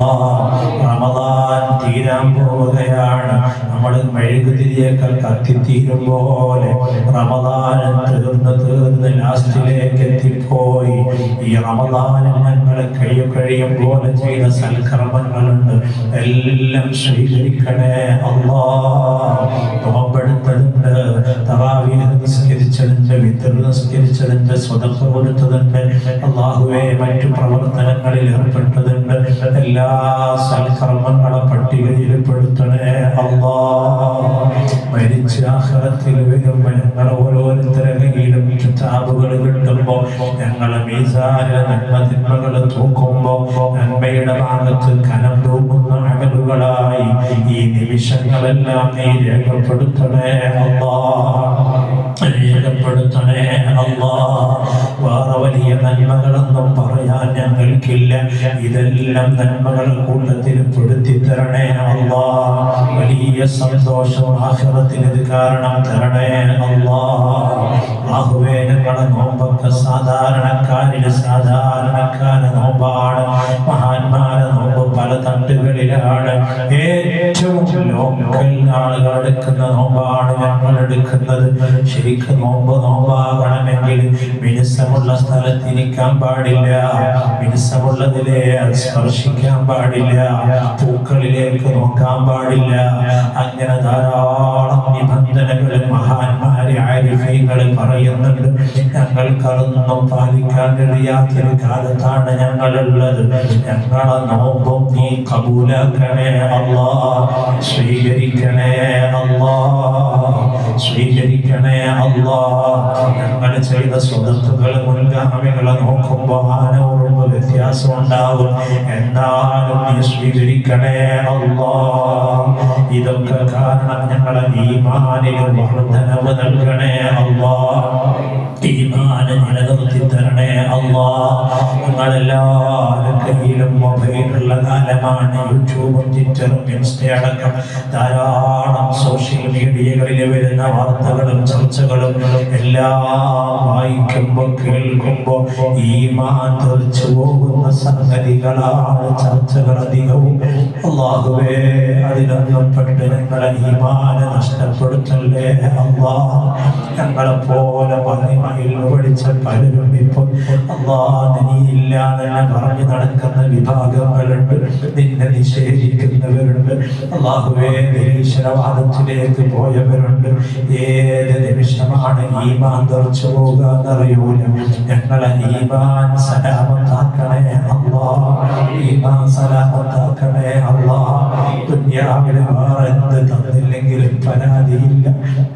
റമദാൻ തീരാൻ പോവുകയാണ് നമ്മൾ മെഴുകുതിരിയേക്കാൾ കത്തിത്തീരും പോലെ റമദാൻ തീർന്ന് തീർന്ന് ലാസ്റ്റിലേക്ക് എത്തിപ്പോയി. ഈ റമദാനിൽ ഞങ്ങൾ കഴിയും കഴിയും പോലെ ചെയ്ത സൽക്കർമ്മങ്ങളുണ്ട്. എല്ലാം സ്വീകരിക്കണേ അള്ളാ. നോമ്പെടുത്തതുണ്ട് നിസ്കരിച്ചതിന്റെ വിത്തർ നിസ്കരിച്ചതിന്റെ സ്വതന്ത്ര കൊടുത്തതുണ്ട് അള്ളാഹുവെ മറ്റു പ്രവർത്തനങ്ങളിൽ ഏർപ്പെട്ടതുണ്ട് എല്ലാ സൽക്കർമ്മങ്ങളെ പട്ടികയിൽ പെടുത്തണേ അള്ളാ മരിച്ച ആഹാരത്തിൽ വരുമ്പോ ഞങ്ങൾ ഓരോരുത്തരെങ്കിലും കിതാബുകൾ കിട്ടുമ്പോ ഞങ്ങളെ മീസാര നന്മ തിന്മകൾ തൂക്കുമ്പോ നന്മയുടെ ഭാഗത്ത് കനം തൂക്കുന്ന അമലുകളായി ഈ നിമിഷങ്ങളെല്ലാം നീ രേഖപ്പെടുത്തണേ. അള്ളാ. രേഖപ്പെടുത്തണേ അള്ളാ വേറെ വലിയ നന്മകളൊന്നും പറയാൻ ഞങ്ങൾക്കില്ല. ഇതെല്ലാം നന്മകൾ കൂട്ടത്തിൽ പെടുത്തി തരണേ അള്ളാ വലിയ സന്തോഷം ആഹ്റത്തിന് ഇത് കാരണം തരണേ അള്ളാ ആഹുവേ നോമ്പൊക്കെ സാധാരണക്കാരിൽ സാധാരണക്കാരെ നോമ്പാണ്. മഹാന്മാരെ നോമ്പ് പല തട്ടുകളിലാണ്. ഏറ്റവും ആളുകൾ എടുക്കുന്ന നോമ്പാണ് ഞങ്ങൾ എടുക്കുന്നത്. ശരിക്കും നോമ്പ് നോമ്പാകണമെങ്കിൽ മിനുസമുള്ള സ്ഥലത്തിരിക്കാൻ പാടില്ല. മിനുസമുള്ളതിലെ സ്പർശിക്കാൻ പാടില്ല. പൂക്കളിലേക്ക് നോക്കാൻ പാടില്ല. അങ്ങനെ ധാരാളം നിബന്ധനകൾ മഹാന്മാരെ ആരിഫൈകൾ പറയുന്നുണ്ട്. ഞങ്ങൾക്കതൊന്നും പാലിക്കാൻ കഴിയാത്തൊരു കാലത്താണ് ഞങ്ങളുള്ളത്. ഞങ്ങളെ നോമ്പും നീ കബൂലാക്കണേ അല്ലാ സ്വീകരിക്കണേ അല്ലാ സ്വീകരിക്കണേ അല്ലാ ഞങ്ങൾ ചെയ്ത സ്വതത്തുകൾ മുൻഗാമികളെ നോക്കുമ്പോൾ ആനോറുമ്പ് വ്യത്യാസം ഉണ്ടാവും. എന്നാലും നീ സ്വീകരിക്കണേ അല്ലാ ഇതൊക്കെ കാരണം ഞങ്ങളെ ഈമാനിലും വർദ്ധനവ് നൽകണേ തരണേ അല്ലാ കയ്യിലും മൊബൈലുള്ള കാലമാണ് യൂട്യൂബും ട്വിറ്ററും ഇൻസ്റ്റ അടക്കം ധാരാളം സോഷ്യൽ മീഡിയകളിൽ വരുന്ന വാർത്തകളും ചർച്ചകളും എല്ലാം വായിക്കുമ്പോൾ കേൾക്കുമ്പോൾ ഈമാൻ തെറിച്ചു പോകുന്ന സംഗതികളാണ് ചർച്ചകൾ അധികവും. അള്ളാഹുവേ അതിലൊന്നപ്പെട്ട് പെട്ട് ഞങ്ങളെ മാന നഷ്ടപ്പെടുത്തല്ലേ? അള്ളാ ഞങ്ങളെ പോലെ മഹിമയിൽ പഠിച്ച പലരും ഇപ്പോൾ അള്ളാ നീ എന്ന് പറഞ്ഞു നടക്കുന്ന വിഭാഗങ്ങളുണ്ട്. നിന്നെ നിഷേധിക്കുന്നവരുണ്ട്. അള്ളാഹുവേ നിരീശ്വരവാദത്തിലേക്ക് പോയവരുണ്ട്. ഏത് നിമിഷമാണ് ഈമാൻ തെറിച്ചു പോകാന്നറിയൂല. ഞങ്ങളെ ഈമാൻ സലാമത്താക്കണേ അള്ളാ. ഈമാൻ സലാമത്താക്കണേ അള്ളാ. ദുന്യാവിന് വേറെ എന്ത് തന്നില്ലെങ്കിലും പരാതിയില്ല.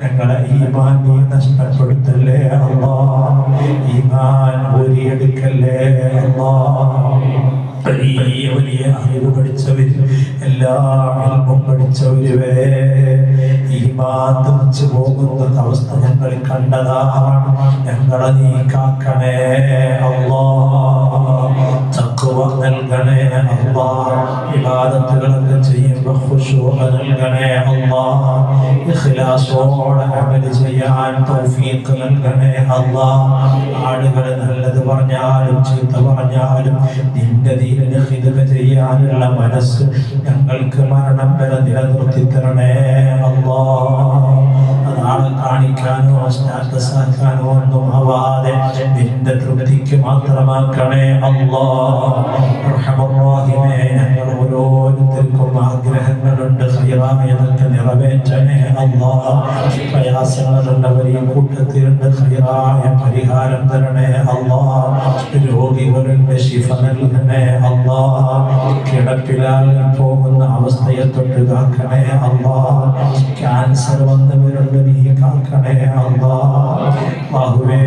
ഞങ്ങളെ ഈമാൻ നീ നഷ്ടപ്പെടുത്തല്ലേ അള്ളാ. ഈമാൻ ഊരിയെടുക്കല്ലേ അള്ളാ. വലിയ വലിയ അറിവ് പഠിച്ചവര് എല്ലാ അറിവും പഠിച്ചവര് വരെ ഈ മാതിച്ചു പോകുന്ന അവസ്ഥ ഞങ്ങൾ കണ്ടതാണ് ഞങ്ങളെ നീ കാക്കണേ അള്ളാ. തക്കുവ നൽകണേ അള്ളാ. വിവാദത്തുകളൊക്കെ ചെയ്യുമ്പോൾ നൽകണേ അള്ളാ. ഇഖ്ലാസോടെ അമൽ ചെയ്യാൻ തൗഫീഖ് നൽകണേ അല്ലാഹ് ആളുകൾ നല്ലത് പറഞ്ഞാലും ചീത്ത പറഞ്ഞാലും നിന്റെ ദീനിന് ഹിതമ ചെയ്യാനുള്ള മനസ്സ് ഞങ്ങൾക്ക് മരണം വരെ നിലനിർത്തി തരണേ അല്ലാഹ് നാളെ കാണിക്കാനോ സ്റ്റാറ്റസ് ആക്കാനോ ഒന്നും ആവാതെ നിന്റെ തൃപ്തിക്ക് മാത്രമാക്കണേ അല്ലാഹ് ഞങ്ങൾ ഓരോരുത്തർക്കും ഹൈറായതൊക്കെ നിറവേറ്റണേ അള്ളാ പ്രയാസങ്ങളുള്ളവരെയും കൂട്ടത്തിലുണ്ട് ഹൈറായ പരിഹാരം തരണേ അള്ളാ രോഗികളുടെ ശിഫ നൽകണേ അള്ളാ കിടപ്പിലാൽ പോകുന്ന അവസ്ഥയെ തൊട്ട് കാക്കണേ അള്ളാ ക്യാൻസർ വന്നവരുണ്ട് നീ കാക്കണേ അള്ളാ ബാഹുവേ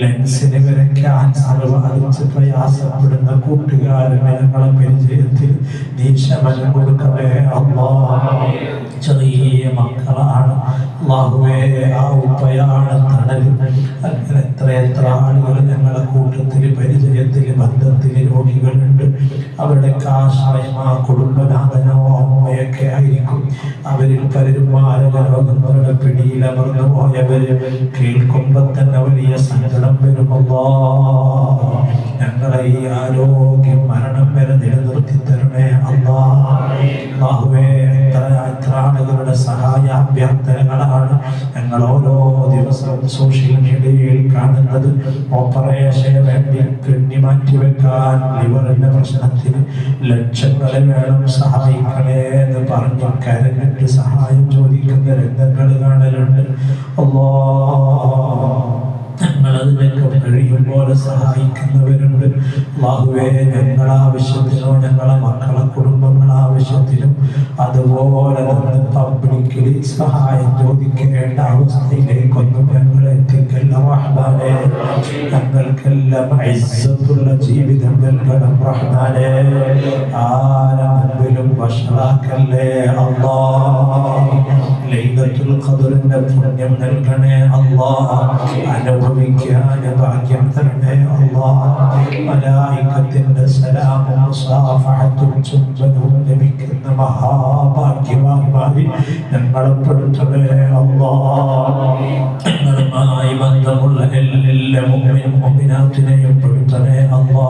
ലെൻസിന് വരെ ക്യാൻസർ ബാധിച്ച് പ്രയാസപ്പെടുന്ന കൂട്ടുകാരനെ ഞങ്ങളെ പരിചയത്തിൽ നീ കൊടുക്കണേ അള്ളാ. ചെറിയ മക്കളാണ്. ആ അങ്ങനെ എത്ര എത്ര ആളുകൾ ഞങ്ങളെ കൂട്ടത്തിൽ പരിചയത്തിൽ ബന്ധത്തിൽ രോഗികളുണ്ട്. അവരുടെ ആ കുടുംബനാഥനോ അമ്മയൊക്കെ ആയിരിക്കും. അവരിൽ പലരും മാരക രോഗങ്ങളുടെ പിടിയിൽ അമർന്നു പോയവര് കേൾക്കുമ്പോൾ തന്നെ വലിയ സങ്കടം വരുമല്ലോ ഞങ്ങളെ ഈ ആരോഗ്യം മരണം വരെ നിലനിർത്തി തരണേ അള്ളാഹുവേ എത്ര എത്ര ആളുകളുടെ സഹായ അഭ്യർത്ഥനകളാണ് ഞങ്ങൾ ഓരോ ദിവസവും സോഷ്യൽ മീഡിയയിൽ കാണുന്നത്. ഓപ്പറേഷനെ വേണ്ടി കിഡ്നി മാറ്റിവെക്കാൻ ലിവറിന്റെ പ്രശ്നത്തിന് ലക്ഷങ്ങളെ വേണം സഹായിക്കണേ എന്ന് പറഞ്ഞ് കരഞ്ഞിട്ട് സഹായം ചോദിക്കുന്ന രംഗങ്ങൾ കാണലുണ്ട്. അല്ലാ ഞങ്ങൾ അതിനൊക്കെ കഴിയും പോലെ സഹായിക്കുന്നവരുണ്ട്. ബാഹുവേ ഞങ്ങളെ ആവശ്യത്തിനോ ഞങ്ങളെ മക്കളെ കുടുംബങ്ങളെ ആവശ്യത്തിനും അതുപോലെ തന്നെ പബ്ലിക്കിൽ സഹായം ചോദിക്കേണ്ട അവസ്ഥയിലേക്കൊന്നും ഞങ്ങളെ എത്തിക്കല്ല റഹ്മാനെ. ഞങ്ങൾക്കെല്ലാം ഐസത്തുള്ള ജീവിതം നൽകണം റഹ്മാനെ. ആരെ വഷളാക്കല്ലേ? അള്ളാ. ലൈലത്തുൽ ഖദറിന്റെ പുണ്യം നൽകണേ അല്ലാ അനുഭവിക്കാൻ ഭാഗ്യം തരണേ അല്ലാ മലായികത്തിന്റെ സലാമും മുസാഫഹത്തും ചുംബനവും ലഭിക്കുന്ന മഹാഭാഗ്യവാന്മാരിൽ ഞങ്ങളെ പെടുത്തണേ അല്ലാ ഞങ്ങളുമായി ബന്ധമുള്ള എല്ലാ മുമ്പിനും മുമ്പിനാത്തിനെയും പെടുത്തണേ അല്ലാ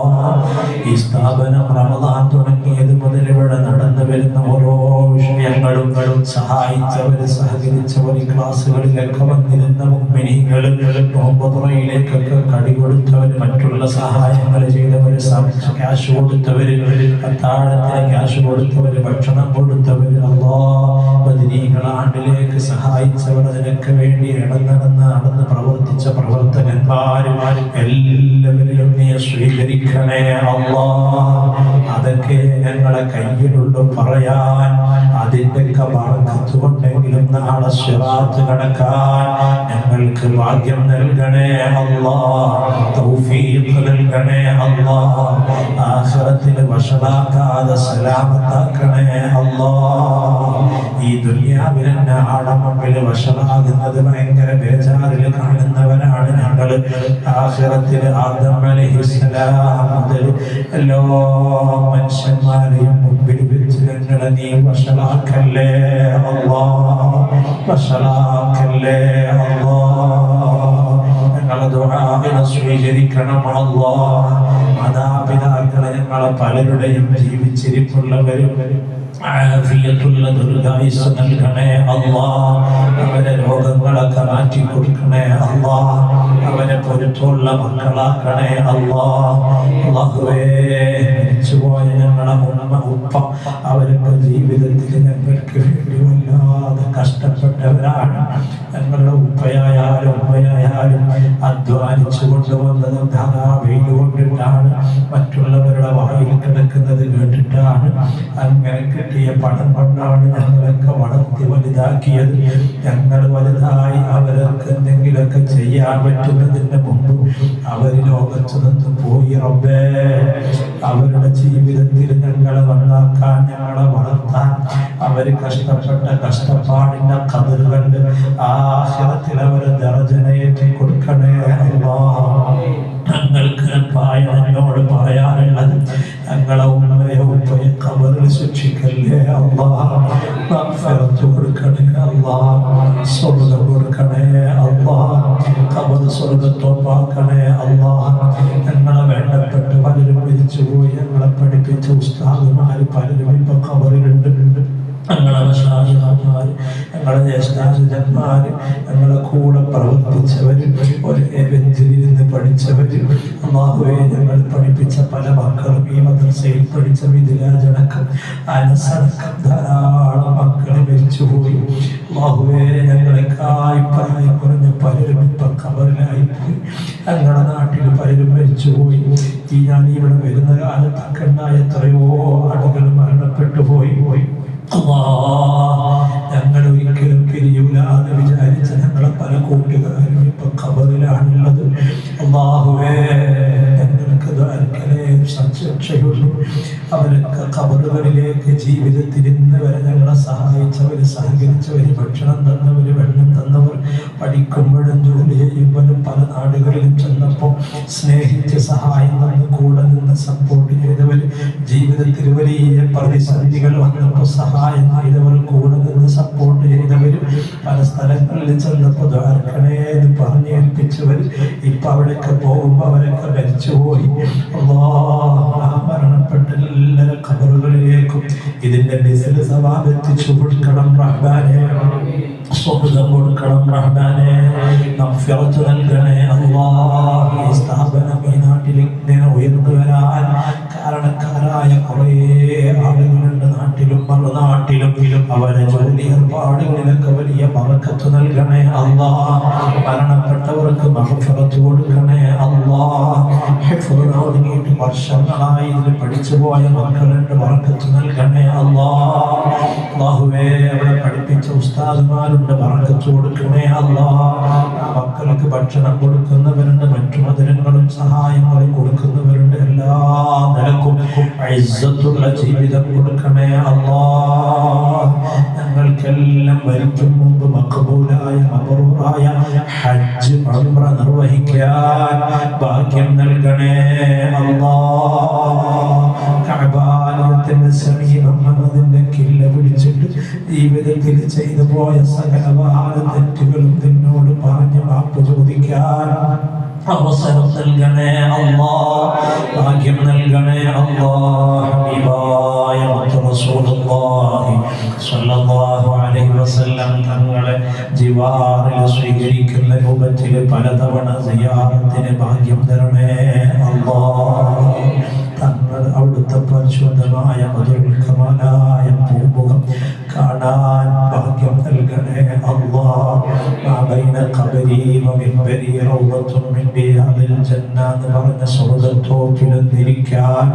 ഈ സ്ഥാപനം റമദാൻ തുടങ്ങിയത് മുതൽ ഇവിടെ നടന്നു വരുന്ന ഓരോ വിഷയങ്ങളും സഹായിച്ചവര് സഹകരിച്ചവർ ക്ലാസ്സുകളിലൊക്കെ വന്നിരുന്ന മുമ്പിനികൾ നോമ്പുറയിലേക്കൊക്കെ കടി കൊടുത്തവര് മറ്റുള്ള സഹായങ്ങൾ ചെയ്തവര് ക്യാഷ് കൊടുത്തവര് അത്താഴത്തിന് ക്യാഷ് കൊടുത്തവര് ഭക്ഷണം കൊടുത്തവര് അള്ളാ ബദിനീകൾ ആണ്ടിലേക്ക് സഹായിച്ചവർ അതിനൊക്കെ വേണ്ടി ഇടന്നിടന്ന് നടന്ന് പ്രവർത്തിച്ച പ്രവർത്തകന്മാരും എല്ലാവരെയും നീ സ്വീകരിക്കണേ. അള്ളാ അതൊക്കെ ഞങ്ങളെ കയ്യിലുള്ളൂ പറയാൻ. അതിന്റെയൊക്കെ ഭാഗത്തുകൊണ്ടെങ്കിലും നാളെ സ്വരാത്ത് കടക്കാൻ ഞങ്ങൾക്ക് ഭാഗ്യം നൽകണേ അള്ളാ. തൗഫീഖ് നൽകണേ അള്ളാ. ആഖിറത്തിൽ വഷളാക്കാതെ സലാമത്താക്കണേ അള്ളാ. ഈ ദുനിയാവിൽ എന്നെ ആടമമ്പിൽ വഷളാകുന്നത് ഭയങ്കര ബേജാറിൽ കാണുന്നവരാണ് ഞങ്ങൾ. ആഖിറത്തിൽ ആദം അലൈഹിസ്സലാം മുതൽ എല്ലാ മനുഷ്യന്മാരെയും മുമ്പിൽ വെച്ച് ഞങ്ങളെ നീ വഷളാക്കല്ലേ അള്ളാ. വഷളാക്കല്ലേ അള്ളാ. ഞങ്ങളെ ദുആഇനെ സ്വീകരിക്കണം അള്ളാ. മാതാപിതാക്കളെ ഞങ്ങളെ പലരുടെയും ജീവിച്ചിരിപ്പുള്ളവരും ആഫിയത്തുള്ള ദീർഘായുസ് നൽകണേ അല്ലാ അവരെ രോഗങ്ങളൊക്കെ മാറ്റി കൊടുക്കണേ അല്ലാ അവരെ പൊരുത്തുള്ള മക്കളാക്കണേ അല്ലാ അല്ലാഹുവേ മരിച്ചുപോയ ഞങ്ങളുടെ ഉമ്മ ഉപ്പ അവരുടെ ജീവിതത്തിൽ ഞങ്ങൾക്ക് കഷ്ടപ്പെട്ടവരാണ്. ഞങ്ങളുടെ ഉപ്പയായാലും ഉമ്മയായാലും അധ്വാനിച്ചു കൊണ്ടുവന്നത് ധാരാ വെയിൽ കൊണ്ടിട്ടാണ് മറ്റുള്ളവരുടെ വായിൽ കിടക്കുന്നത് കേട്ടിട്ടാണ്. അങ്ങനെ കിട്ടിയ പണം കൊണ്ടാണ് ഞങ്ങളൊക്കെ വളർത്തി വലുതാക്കിയത്. ഞങ്ങൾ വലുതായി അവരൊക്കെ എന്തെങ്കിലുമൊക്കെ ചെയ്യാൻ പറ്റുന്നതിന് മുമ്പ് അവർ ലോകത്ത് നിന്ന് പോയി റബ്ബേ അവരുടെ ജീവിതത്തിൽ ഞങ്ങളെ നന്നാക്കാൻ ഞങ്ങളെ വളർത്താൻ അവർ കഷ്ടപ്പെട്ട കഷ്ടപ്പാടിന്റെ കതിർ കണ്ട് ആഹ്റത്തിൽ അവരെ ദർജനയേറ്റി കൊടുക്കണേ അല്ലാ ഞങ്ങൾക്ക് പായനോട് പറയാനുള്ളത് ഞങ്ങളെ ഉമ്മയെ ഉപ്പയെ കബറിൽ ശിക്ഷിക്കല്ലേ അള്ളാ മഗ്ഫിറത്ത് കൊടുക്കണേ അള്ളാ സ്വർഗം കൊടുക്കണേ അള്ളാ കബർ സ്വർഗത്തോപ്പാക്കണേ അള്ളാ ഞങ്ങളെ വേണ്ടപ്പെട്ട് പലരും മരിച്ചുപോയി ഞങ്ങളെ പഠിപ്പിച്ച ഉസ്താദുമാർ പലരും ഇപ്പൊ കബറിലുണ്ട് ഞങ്ങളെ മഷായിമാര് ഞങ്ങളെ ജ്യേഷ്ഠാനുജന്മാര് ഞങ്ങളെ കൂടെ പ്രവർത്തിച്ചവര് ഒരേ ബെഞ്ചിലിരുന്ന് പഠിച്ചവർ അള്ളാഹുവെ ഞങ്ങൾ പഠിപ്പിച്ച പല മക്കളും ഈ മദ്രസയിൽ പഠിച്ച വിദിരാജടക്കം അനസടക്കം ധാരാളം മക്കളെ മരിച്ചുപോയി. അള്ളാഹുവെ ഞങ്ങളെ കായ്പായി കുറഞ്ഞ പലരും ഇപ്പൊ കബറിലായി ഞങ്ങളുടെ നാട്ടിൽ പലരും മരിച്ചുപോയി. ഈ ഞാൻ ഇവിടെ വരുന്ന കാലത്തൊക്കെ ഉണ്ടായ എത്രയോ ആളുകൾ മരണപ്പെട്ടു പോയി പോയി സഹായിച്ചവർ സഹകരിച്ചവർ ഭക്ഷണം തന്നവർ വെള്ളം തന്നവർ പഠിക്കുമ്പോഴും ജോലി ചെയ്യുമ്പോഴും പല നാടുകളിലും ചെന്നപ്പോൾ സ്നേഹിച്ച് സഹായം തന്ന് കൂടെ നിന്ന് സപ്പോർട്ട് ചെയ്തവർ ജീവിതത്തിൽ വലിയ പ്രതിസന്ധികൾ വന്നപ്പോൾ സഹായം ചെയ്തവർ കൂടെ നിന്ന് സപ്പോർട്ട് ചെയ്തവരും പല സ്ഥലങ്ങളിൽ ചെന്നപ്പോൾ ദ്വാരക്കണേന്ന് പറഞ്ഞ് ഏൽപ്പിച്ചവർ ഇപ്പൊ അവിടെയൊക്കെ പോകുമ്പോൾ അവരൊക്കെ മരിച്ചുപോയി. മരണപ്പെട്ട എല്ലാ ഖബറുകളിലേക്കും ഇതിന്റെ ബിസിനസ് സവാബ് എത്തിച്ചു കൊടുക്കണം റഹ്ബാനെ സ്വർഗം കൊടുക്കണം റഹ്ബാനെ മഗ്ഫിറത്ത് നൽകണേ. ഈ സ്ഥാപനം ഈ നാട്ടിൽ ഇങ്ങനെ ഉയർന്നു വരാൻ കാരണക്കാരായ കുറേ ആളുകളുണ്ട്. നാട്ടിലും മറുനാട്ടിലും അവരെ ജോലി ഏർപ്പാടുകളിലൊക്കെ വലിയ മറക്കത്ത് നൽകണേ. അള്ളാഹ് മരണപ്പെട്ടവർക്ക് മഹഫറത്ത് കൊടുക്കണേ. അല്ലാഹ് ഒതുങ്ങിയിട്ട് വർഷങ്ങളായി ഇതിൽ പഠിച്ചു പോയ മക്കളുടെ ബറക്കത്ത് നൽകണേ. അള്ളാഹുവേ അവിടെ പഠിപ്പിച്ച ഉസ്താദുമാരുണ്ട് ബറക്കത്ത് കൊടുക്കണേ. ആ മക്കൾക്ക് ഭക്ഷണം കൊടുക്കുന്നവരുണ്ട് മറ്റു മധുരങ്ങളും സഹായങ്ങളും കൊടുക്കുന്നവരുണ്ട്. എല്ലാ നിലക്കും ജീവിതം കൊടുക്കണേ. അല്ലാഹ് ഞങ്ങൾക്കെല്ലാം മരിക്കും മുമ്പ് മഖബൂലായ മബറൂറായ ഹജ്ജ് ഉംറ നിർവഹിക്കാൻ ഭാഗ്യം നൽകണേ കഅബാലയത്തിന്റെ സമീപം അതിന്റെ കില്ല പിടിച്ചിട്ട് ജീവിതത്തിൽ ചെയ്തു പോയ സകലവാന തെറ്റുകളും നിന്നോട് പറഞ്ഞ് മാപ്പ് ചോദിക്കാൻ അവസരം നൽകണേ അല്ലാ ഭാഗ്യം നൽകണേ അല്ലാ ഹബീബായ റസൂലുള്ളാഹി സ്വല്ലല്ലാഹു അലൈഹി വസല്ലം തങ്ങളെ ജിവാറിൽ സ്വീകരിക്കുന്ന രൂപത്തിൽ പലതവണ സിയാറത്തിന് ഭാഗ്യം തരണേ അല്ലാ തങ്ങൾ അവിടുത്തെ പരിശുദ്ധമായ മധുരമായ പൂമുഖം കാണാൻ ഭാഗ്യം നൽകണേ പറഞ്ഞ സ്വർഗത്തോപ്പിലെന്നിരിക്കാൻ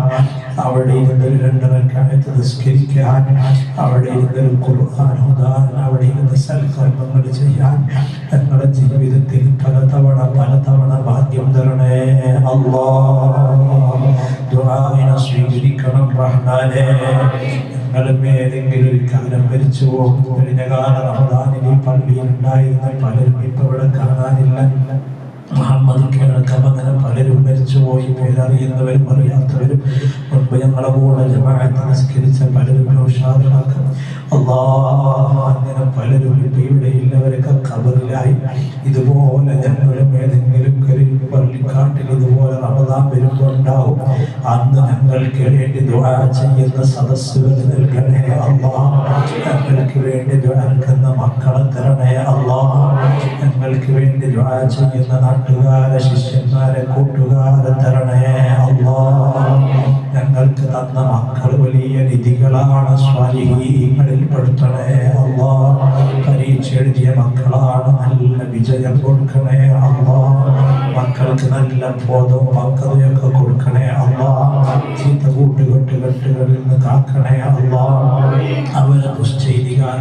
അവിടെ ഇരുന്ന് രണ്ടരക്കാലത്ത് നിസ്കരിക്കാൻ അവിടെ ഇരുന്ന് ഖുർആൻ ഓതാൻ അവിടെ ഇരുന്ന് സൽക്കർമ്മങ്ങൾ ചെയ്യാൻ ഞങ്ങളുടെ ജീവിതത്തിൽ പലതവണ പലതവണ ഭാഗ്യം തരണേ അല്ലാ ദുആഇനെ സ്വീകരിക്കണം റഹ്മാനെ. ഞങ്ങളും ഏതെങ്കിലും ഒരു കാലം മരിച്ചു പോകും. കഴിഞ്ഞ കാലം റമദാനിൽ പള്ളിയിൽ ഉണ്ടായിരുന്ന പലരും ഇപ്പൊ ഇവിടെ കാണാനില്ല. മുഹമ്മദ് കേൾക്കാം അങ്ങനെ പലരും മരിച്ചുപോയി പേരറിയുന്നവരും അറിയാത്തവരും മുൻപ് ഞങ്ങളെ കൂടെ ജമാഅത്ത് നിസ്കരിച്ച പലരും രോഷാദരാക്കും അള്ളാഹ് അങ്ങനെ പലരും ഇപ്പൊ ഇവിടെ ഇല്ലവരൊക്കെ കബറിലായി ഇതുപോലെ ഞങ്ങളും ഏതെങ്കിലും ഒരു പള്ളിക്കാട്ടിൽ ഇതുപോലെ റമദാൻ വരുമ്പോണ്ടാവും. അന്ന് ഞങ്ങൾക്ക് വേണ്ടി ദുആ ചെയ്യുന്ന സദസ്സുകൾ നൽകണേ അള്ളാഹ്. ഞങ്ങൾക്ക് വേണ്ടി ദ്വാരക്കുന്ന മക്കളെ തരണേ ദ്വാ ചെയ്യുന്ന നാട്ടുകാരെ ശിഷ്യന്മാരെ കൂട്ടുകാരെ തരണേ അള്ളാഹ് ഞങ്ങൾക്ക് തന്ന മക്കൾ വലിയ നിധികളാണ് സ്വാലിഹീങ്ങളിൽ പെടുത്തണേ അള്ളാഹ് പരീക്ഷ എഴുതിയ മക്കളാണ് നല്ല വിജയം കൊടുക്കണേ അള്ളാഹ് മക്കൾക്ക് നല്ല ബോധവും പക്വതയൊക്കെ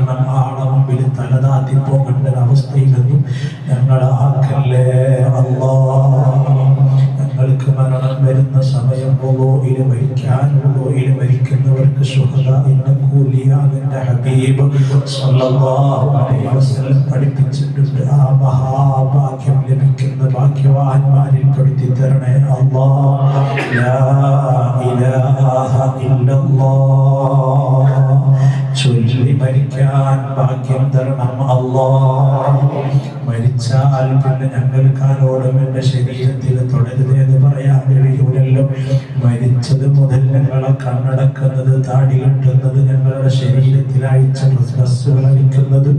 കാരണം ആളെ മുമ്പിൽ തലതാത്തി പോകേണ്ട ഒരവസ്ഥയിൽ നിന്നും ഞങ്ങൾ ആക്കല്ലേ അള്ളാഹ് ഞങ്ങൾക്ക് മരണം വരുന്ന സമയം ഒലോയിൽ മരിക്കാൻ ഒലോയിൽ മരിക്കുന്നവർക്ക് ശുഹദാഇന്റെ കൂലിയാണെന്റെ ഹബീബ് സ്വല്ലല്ലാഹു അലൈഹി വസല്ലം പഠിപ്പിച്ചിട്ടുണ്ട്. ആ മഹാഭാഗ്യം ലഭിക്കുന്ന ഭാഗ്യവാന്മാരിൽ പെടുത്തി തരണേ അള്ളാ. ഇലാഹ ഇല്ലല്ലാഹ് ചൊല്ലി മരിക്കാൻ ഭാഗ്യം തരണം അല്ലാഹ് മരിച്ചാൽ പിന്നെ ഞങ്ങൾക്ക് ആരോടും എന്റെ ശരീരത്തിൽ തുടരുത് എന്ന് പറയാൻ കഴിയൂലല്ലോ. മരിച്ചത് മുതൽ ഞങ്ങളെ കണ്ണടക്കുന്നത് താടി കെട്ടുന്നത് ഞങ്ങളുടെ ശരീരത്തിൽ അയച്ച ഡ്രസ്സുകൾ അടിക്കുന്നത്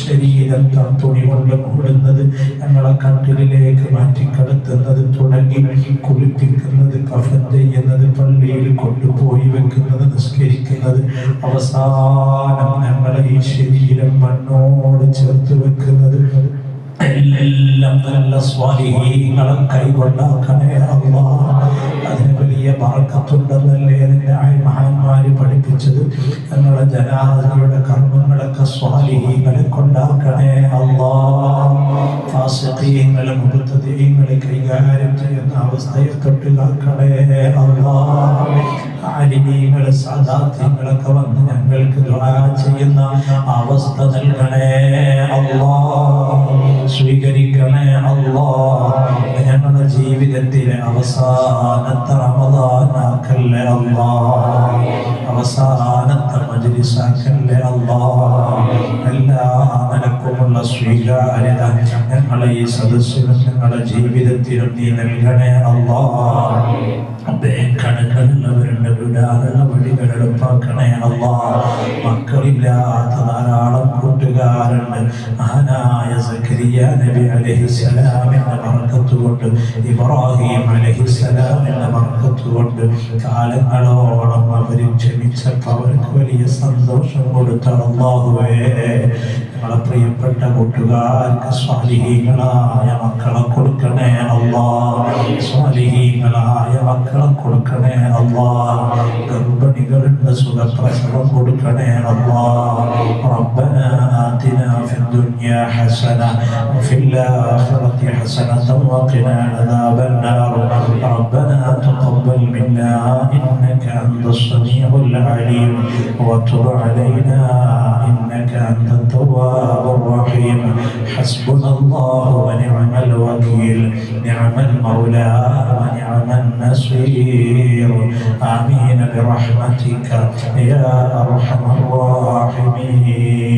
ശരീരം തുണി കൊണ്ട് മൂടുന്നത് ഞങ്ങളെ കട്ടിലിലേക്ക് മാറ്റിക്കടത്തുന്നത് തുടങ്ങി കുളിപ്പിക്കുന്നത് കഫൻ ചെയ്യുന്നത് പള്ളിയിൽ കൊണ്ടുപോയി വെക്കുന്നത് നിസ്കരിക്കുന്നത്. അവസാനം ഞങ്ങളെ ഈ ശരീരം മണ്ണോട് ചേർത്ത് വെക്കുന്നത്. സ്വാധീനങ്ങളെ വലിയ പഠിപ്പിച്ചത്. ഞങ്ങളെ ജനാഥയുടെ കർമ്മങ്ങളൊക്കെ സ്വാലിഹീങ്ങളെ കൊണ്ടാക്കണേ അള്ളാ ഫാസിഖീങ്ങളെ മുഖത്തീങ്ങളെ കൈകാര്യം ചെയ്യുന്ന അവസ്ഥയെ തൊട്ട് കാക്കണേ അള്ളാ ആലിമീങ്ങളെ സാധാത്യങ്ങളൊക്കെ വന്ന് ഞങ്ങൾക്ക് ചെയ്യുന്ന അവസ്ഥ അവസാനത്തെ റമദാനാക്കല്ലേ അള്ളാ. അവസാനത്തെ മജ്ലിസാക്കല്ലേ അള്ളാ. എല്ലാ നിലക്കുമുള്ള സ്വീകാര്യത ഞങ്ങളെ ഈ സദസ്സിനും ഞങ്ങളുടെ ജീവിതത്തിലും നീ നൽകണേ അള്ളാ കണക്കുള്ളവരുണ്ട് വിടാനുള്ള വഴികൾ എളുപ്പാക്കണേ അള്ളാ. മക്കളില്ലാത്ത ധാരാളം കൂട്ടുകാരുണ്ട്. മഹാനായ സക്കരിയ നബി അലഹിസ്സലാമിന്റെ ബർക്കത്ത് കൊണ്ട് ഇബ്രാഹിം അലഹിസ്സലാമിന്റെ ബർക്കത്ത് കൊണ്ട് കാലങ്ങളോളം അവർ ക്ഷമിച്ചപ്പോൾ അവർക്ക് വലിയ സന്തോഷം കൊടുത്ത അള്ളാഹുവേ. ഞങ്ങളെ പ്രിയപ്പെട്ട കൂട്ടുകാർക്ക് സ്വാലിഹീങ്ങളായ മക്കളെ കൊടുക്കണേ അള്ളാ. സ്വാലിഹീങ്ങളായ മക്കളെ കൊടുക്കണേ അള്ളാ. ഗർഭിണികളുടെ സുഖപ്രസവം കൊടുക്കണേ അള്ളാ. الدنيا حسنة وفي الآخرة حسنة وقنا عذاب النار. ربنا تقبل منا إنك أنت السميع العليم. وتب علينا إنك أنت التواب الرحيم. حسبنا الله ونعم الوكيل. نعم المولى ونعم النصير. آمين برحمتك يا أرحم الراحمين.